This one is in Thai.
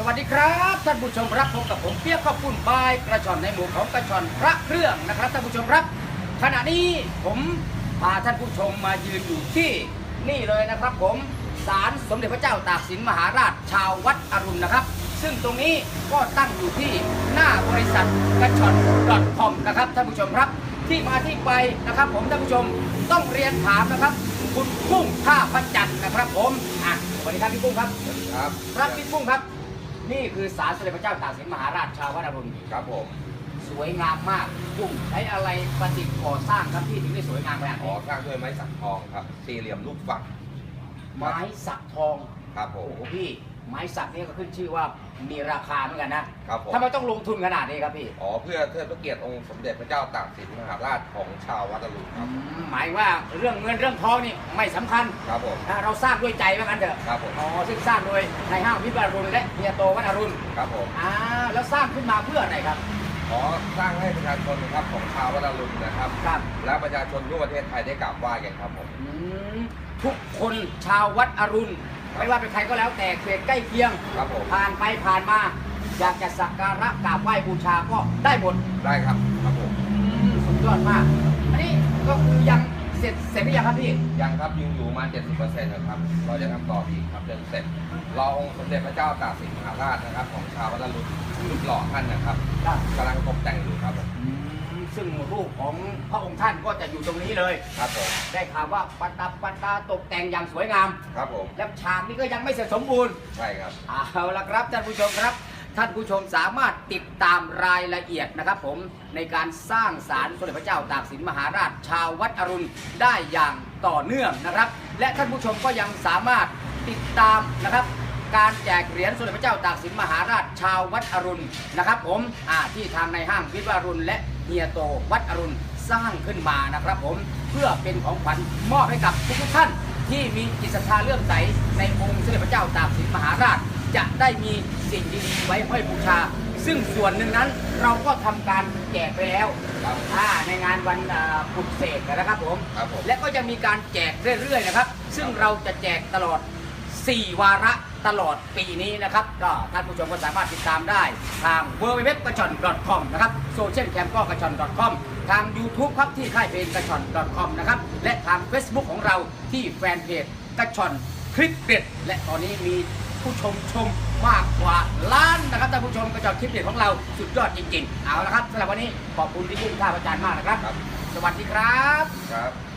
สวัสดีครับท่านผู้ชมครับพบกับผมเปียกข้าวปุ้นบายกระชอนในหมู่ของกระชอนพระเครื่องนะครับท่านผู้ชมครับ ขณะนี้ผมพาท่านผู้ชมมายืนอยู่ที่นี่เลยนะครับ ผมศาลสมเด็จพระเจ้าตากสินมหาราชชาววัดอรุณนะครับ ซึ่งตรงนี้ก็ตั้งอยู่ที่หน้าบริษัทกระชอน .com นะครับท่านผู้ชมครับ ที่มาที่ไปนะครับ ผมท่านผู้ชมต้องเรียนถามนะครับ คุณกุ้งท่าพระจันทร์นะครับ ผมอะสวัสดีครับพี่กุ้งครับครับครับพี่ปุ้งครับ นี่คือศาลสมเด็จพระเจ้าตากสินมหาราชชาววัดอรุณครับผม สวยงามมากปุ้งใช้อะไรประดิษฐ์ก่อสร้างครับที่ถึงได้สวยงามขนาดขอนี้สร้างด้วยไม้สักทองครับ สี่เหลี่ยมลูกฝักไม้สักทองครับผโอ้ม โหพี่ ไม้สักนี่ก็ขึ้นชื่อว่ามีราคาเหมือนกันนะครับผมทำไมต้องลงทุนขนาดนี้ครับพี่อ๋อเพื่อเทิดพระเกียรติองค์สมเด็จพระเจ้าตากสินมหาราชของชาววัดอรุณคอืรับมหมายว่าเรื่องเงินเรื่องทองนี่ไม่สำคัญครับผมนะเราสร้างด้วยใจว่างั้นเถอะครับผมอ๋อซึ่งสร้างโดยนายห้างวิบารุณและเฮียโตวัดอรุณครับผมอ่าแล้วสร้างขึ้นมาเพื่ออะไรครับขอสร้างให้ประชาชนนะครับของชาววัดอรุณนะครับ ครับ และประชาชนทั่วประเทศไทยได้กราบไหว้กันครับผม อืมทุกคนชาววัดอรุณ ไม่ว่าเป็นใครก็แล้วแต่เขตใกล้เคียง ครับผม ผ่านไปผ่านมา อยากจะสักการะกราบไหว้บูชาก็ได้หมดได้ครับครับผมอืมสุดยอดมาก อันนี้ก็คือยังเสร็จเสร็จหรือยังครับพี่ ยังครับยังอยู่มา 70%นะครับ เราจะทำต่ออีกครับจนเสร็จรอองค์สมเด็จพระเจ้าตากสินมหาราชนะครับ ของชาววัดอรุณรูปหล่อท่านนะครับครับ กำลังตกแต่งอยู่ครับผมอืม ซึ่งรูปของพระองค์ท่านก็จะอยู่ตรงนี้เลย ครับผมได้ข่าวว่าประดับประดาตกแต่งอย่างสวยงาม ครับผมและฉากนี้ก็ยังไม่เสร็จสมบูรณ์ ใช่ครับ เอาละครับท่านผู้ชมครับ ท่านผู้ชมสามารถติดตามรายละเอียดนะครับผมในการสร้างศาลสมเด็จพระเจ้าตากสินมหาราช ชาววัดอรุณได้อย่างต่อเนื่องนะครับ และท่านผู้ชมก็ยังสามารถติดตามนะครับ การแจกเหรียญสมเด็จพระเจ้าตากสินมหาราชชาววัดอรุณนะครับผมที่ทางในห้างวิทย์วารุณและเฮียโตวัดอรุณสร้างขึ้นมานะครับผมเพื่อเป็นของขวัญมอบให้กับทุกท่านที่มีจิตศรัทธาเลื่อมใสในองค์สมเด็จพระเจ้าตากสินมหาราช จะได้มีสิ่งดีๆไว้ห้อยบูชา ซึ่งส่วนหนึ่งนั้นเราก็ทำการแจกไปแล้วครับอ่าในงานวันปลุกเสกนะครับผมครับผมและก็จะมีการแจกเรื่อยๆนะครับ ซึ่งเราจะแจกตลอด 4 วาระ ตลอดปีนี้นะครับ ก็ท่านผู้ชมก็สามารถติดตามได้ทาง w w w กระชอน .com นะครับโซเชียลแคมก็กระชอน .com ทาง YouTube ครับที่ค่ายเพลงกระชอน .com นะครับและทาง Facebook ของเราที่แฟนเพจกระชอนคลิปเด็ดและตอนนี้มีผู้ชมชมมากกว่าล้านนะครับท่านผู้ชมกระชอนคลิปเด็ดของเราสุดยอดจริงๆ เอาละครับสำหรับวันนี้ขอบคุณที่พุ่งท่าประจานมากนะครับครับ สวัสดีครับครับ